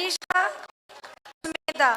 মনীষা মেদা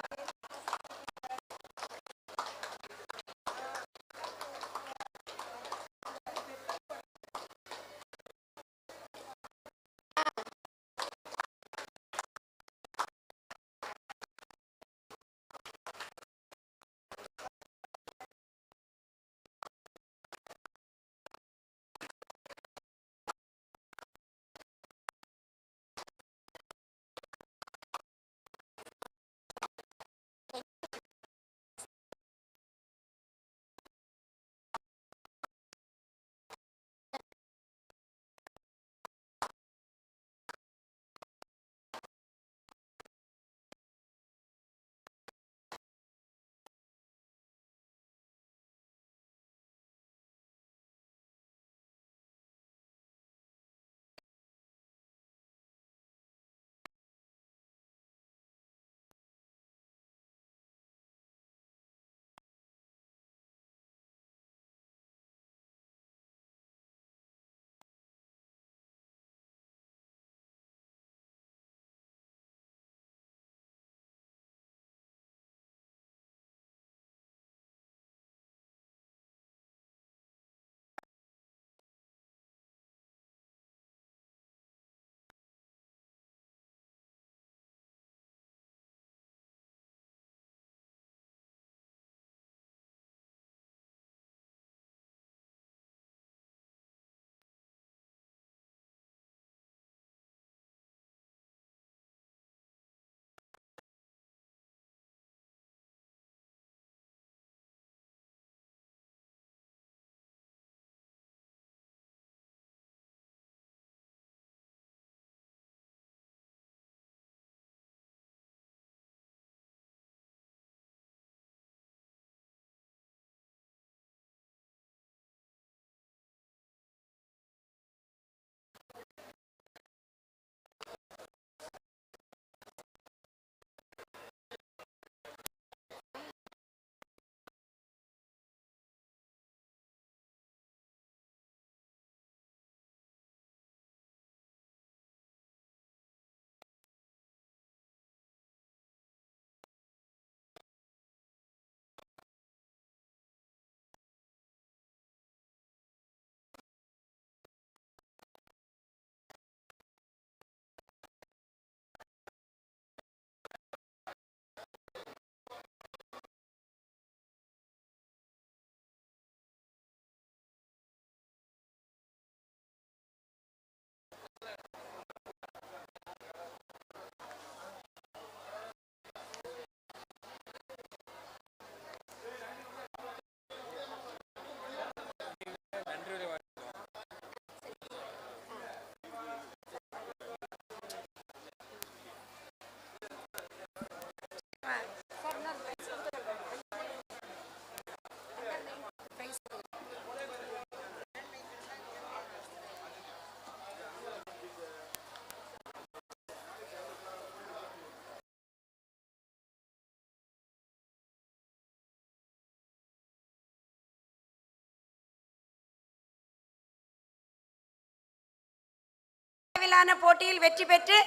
அளவிலான போட்டியில் வெற்றி பெற்று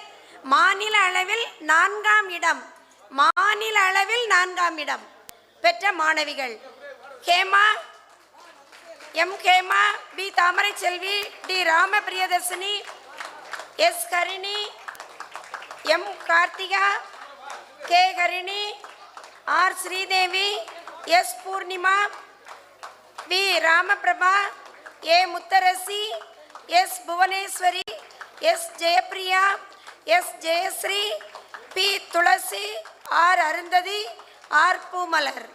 மாநில அளவில் நான்காம் இடம் மாநில அளவில் நான்காம் இடம் பெற்ற மாணவிகள். Hema M. Hema P Thamarai Selvi D. Rama Priyadharshini S. Harini M. Karthika K. Harini R. Sridevi S. Poornima V. Ramaprabha A. Mutharasi S. Bhuvaneswari S Jayapriya S Jayasri P Thulasi R Arundhathi R Poomalar.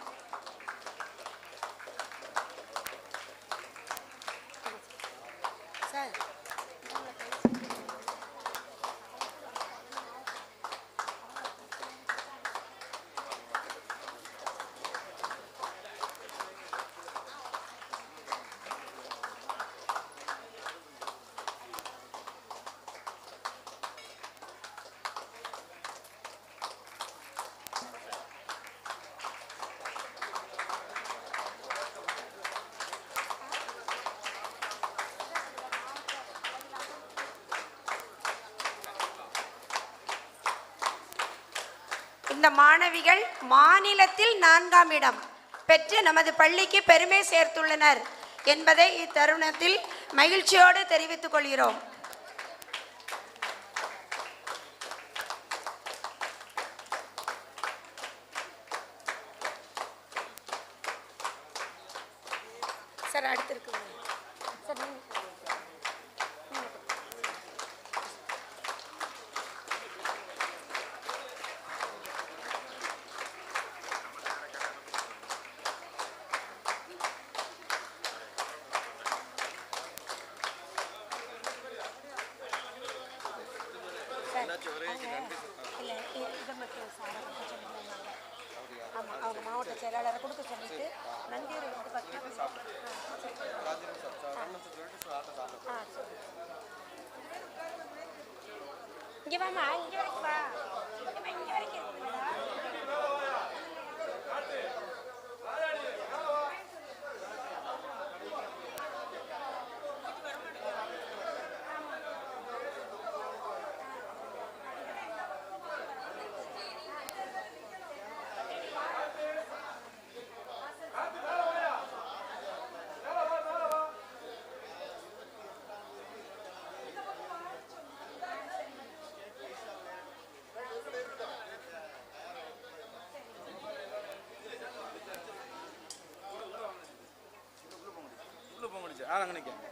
இந்த மாணவிகள் மாநிலத்தில் நான்காம் இடம் பெற்று நமது பள்ளிக்கு பெருமை சேர்த்துள்ளனர் என்பதை இத்தருணத்தில் மகிழ்ச்சியோடு தெரிவித்துக் கொள்கிறோம். mais. நான் அங்கே நிற்கிறேன்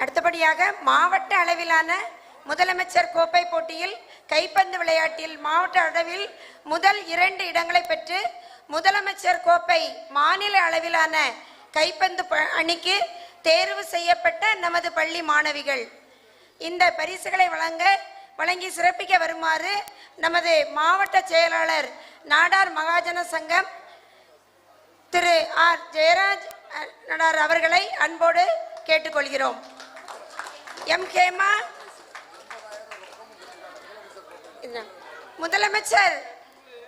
அடுத்தபடியாக மாவட்ட அளவிலான முதலமைச்சர் கோப்பை போட்டியில் கைப்பந்து விளையாட்டில் மாவட்ட அளவில் முதல் இரண்டு இடங்களை பெற்று முதலமைச்சர் கோப்பை மாநில அளவிலான கைப்பந்து ப- அணிக்கு தேர்வு செய்யப்பட்ட நமது பள்ளி மாணவிகள். இந்த பரிசுகளை வழங்க வழங்கி சிறப்பிக்க வருமாறு நமது மாவட்ட செயலாளர் நாடார் மகாஜன சங்கம் திரு ஆர் ஜெயராஜ் நடார் அவர்களை அன்போடு கேட்டுக்கொள்கிறோம். எம்கேமா முதலமைச்சர்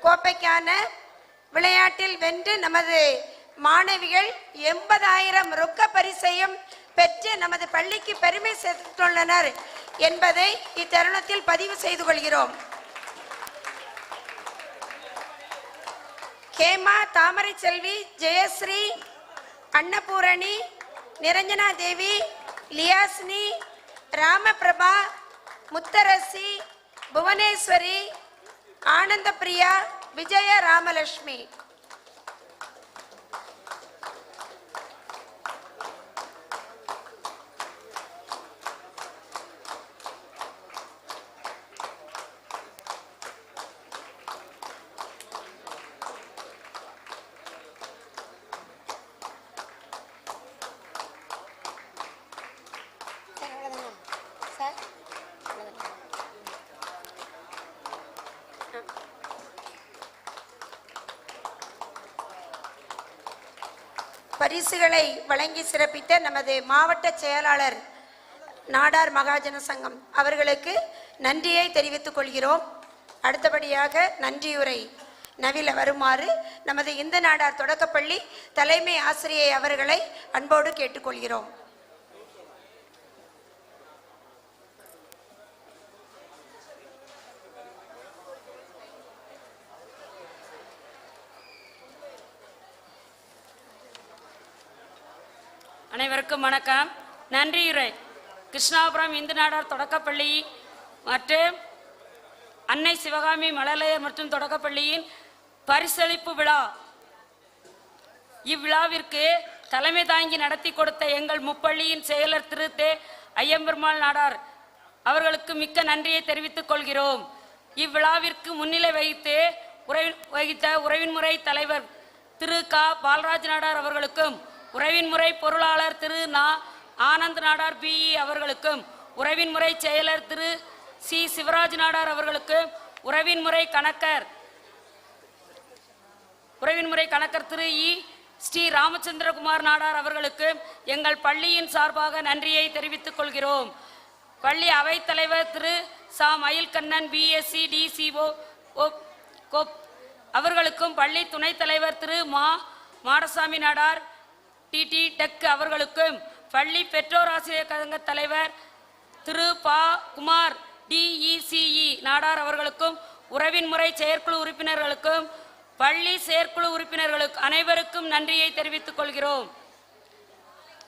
கோப்பைக்கான விளையாட்டில் வென்று நமது மாணவிகள் எண்பதாயிரம் ரொக்க பரிசையும் பெற்று நமது பள்ளிக்கு பெருமை சேர்த்துள்ளனர் என்பதை இத்தருணத்தில் பதிவு செய்து கொள்கிறோம். ஹேமா தாமரை செல்வி ஜெயஸ்ரீ அன்னபூரணி நிரஞ்சனா தேவி லியாஸ்னி ராமபிரபா முத்தரசி புவனேஸ்வரி ஆனந்தபிரியா விஜய ராமலட்சுமி பரிசுகளை வழங்கி சிறப்பித்த நமது மாவட்ட செயலாளர் நாடார் மகாஜன சங்கம் அவர்களுக்கு நன்றியை தெரிவித்துக் கொள்கிறோம். அடுத்தபடியாக நன்றியுரை நவில வருமாறு நமது இந்த நாடார் தொடக்கப்பள்ளி தலைமை ஆசிரியை அவர்களை அன்போடு கேட்டுக்கொள்கிறோம். அனைவருக்கும் வணக்கம் நன்றியுரை கிருஷ்ணாபுரம் இந்து நாடார் தொடக்கப்பள்ளி மற்றும் அன்னை சிவகாமி மழலையர் மற்றும் தொடக்கப்பள்ளியின் பரிசளிப்பு விழா. இவ்விழாவிற்கு தலைமை தாங்கி நடத்தி கொடுத்த எங்கள் முப்பள்ளியின் செயலர் திரு. தே. ஐயம்பெருமாள் நாடார் அவர்களுக்கு மிக்க நன்றியை தெரிவித்துக் கொள்கிறோம். இவ்விழாவிற்கு முன்னிலை வைத்து உரை வகித்த உறவின்முறை தலைவர் திரு. க. பாலராஜ் நாடார் அவர்களுக்கும் உறவின்முறை பொருளாளர் திரு நா ஆனந்த் நாடார் பிஇ அவர்களுக்கும் உறவின்முறை செயலர் திரு சி சிவராஜ் நாடார் அவர்களுக்கும் உறவின் முறை கணக்கர் உறவின்முறை கணக்கர் திரு இ ஸ்ரீ ராமச்சந்திரகுமார் நாடார் அவர்களுக்கு எங்கள் பள்ளியின் சார்பாக நன்றியை தெரிவித்துக் கொள்கிறோம். பள்ளி அவைத்தலைவர் திரு சா மயில்கண்ணன் பிஎஸ்சி டிசிஓ கோப் அவர்களுக்கும் பள்ளி துணைத் தலைவர் திரு மா மாடசாமி நாடார் டிடி டெக் அவர்களுக்கும் பள்ளி பெற்றோர் ஆசிரியர் கழக தலைவர் திரு பா குமார் டிஇசிஇ நாடார் அவர்களுக்கும் உறவின் முறை செயற்குழு உறுப்பினர்களுக்கும் பள்ளி செயற்குழு உறுப்பினர்களுக்கு அனைவருக்கும் நன்றியை தெரிவித்துக் கொள்கிறோம்.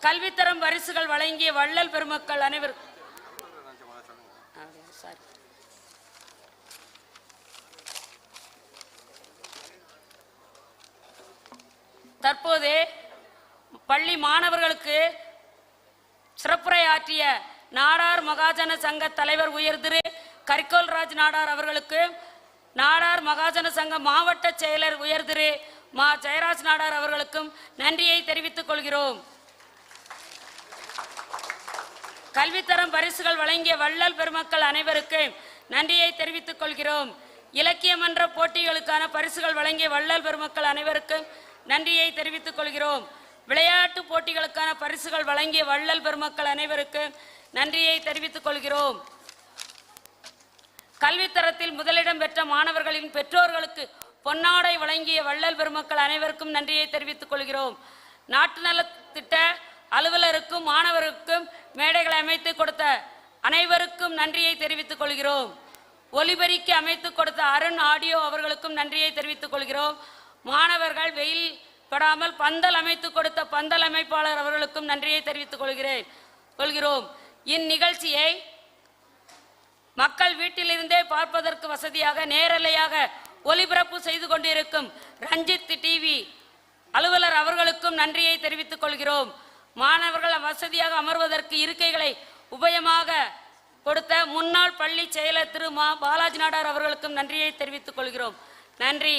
கல்வித்தரம் பரிசுகள் வழங்கிய வள்ளல் பெருமக்கள் அனைவருக்கும் தற்போது பள்ளி மாணவர்களுக்கு சிறப்புரை ஆற்றிய நாடார் மகாஜன சங்க தலைவர் உயர் திரு கரிகோல்ராஜ் நாடார் அவர்களுக்கு நாடார் மகாஜன சங்க மாவட்ட செயலர் உயர் திரு மா. ஜெயராஜ் நாடார் அவர்களுக்கும் நன்றியை தெரிவித்துக் கொள்கிறோம். கல்வித்தரம் பரிசுகள் வழங்கிய வள்ளல் பெருமக்கள் அனைவருக்கும் நன்றியை தெரிவித்துக் கொள்கிறோம். இலக்கிய மன்ற போட்டிகளுக்கான பரிசுகள் வழங்கிய வள்ளல் பெருமக்கள் அனைவருக்கும் நன்றியை தெரிவித்துக் கொள்கிறோம். விளையாட்டு போட்டிகளுக்கான பரிசுகள் வழங்கிய வள்ளல் பெருமக்கள் அனைவருக்கும் நன்றியை தெரிவித்துக் கொள்கிறோம். கல்வித்தரத்தில் முதலிடம் பெற்ற மாணவர்களின் பெற்றோர்களுக்கு பொன்னாடை வழங்கிய வள்ளல் பெருமக்கள் அனைவருக்கும் நன்றியை தெரிவித்துக் கொள்கிறோம். நாட்டு நலத்திட்ட அலுவலருக்கும் மாணவருக்கும் மேடைகளை அமைத்து கொடுத்த அனைவருக்கும் நன்றியை தெரிவித்துக் கொள்கிறோம். ஒலிபெருக்கி அமைத்து கொடுத்த அருண் ஆடியோ அவர்களுக்கும் நன்றியை தெரிவித்துக் கொள்கிறோம். மாணவர்கள் வெயில் படாமல் பந்தல் அமைத்து கொடுத்த பந்தல் அமைப்பாளர் அவர்களுக்கும் நன்றியை தெரிவித்துக் கொள்கிறேன். கொள்கிறோம். இந்நிகழ்ச்சியை மக்கள் வீட்டிலிருந்தே பார்ப்பதற்கு வசதியாக நேரலையாக ஒளிபரப்பு செய்து கொண்டிருக்கும் ரஞ்சித் டிவி அலுவலர் அவர்களுக்கும் நன்றியை தெரிவித்துக் கொள்கிறோம். மாணவர்கள் வசதியாக அமர்வதற்கு இருக்கைகளை உபயமாக கொடுத்த முன்னாள் பள்ளி செயலர் திரு மா பாலாஜி நாடார் அவர்களுக்கும் நன்றியை தெரிவித்துக் கொள்கிறோம். நன்றி.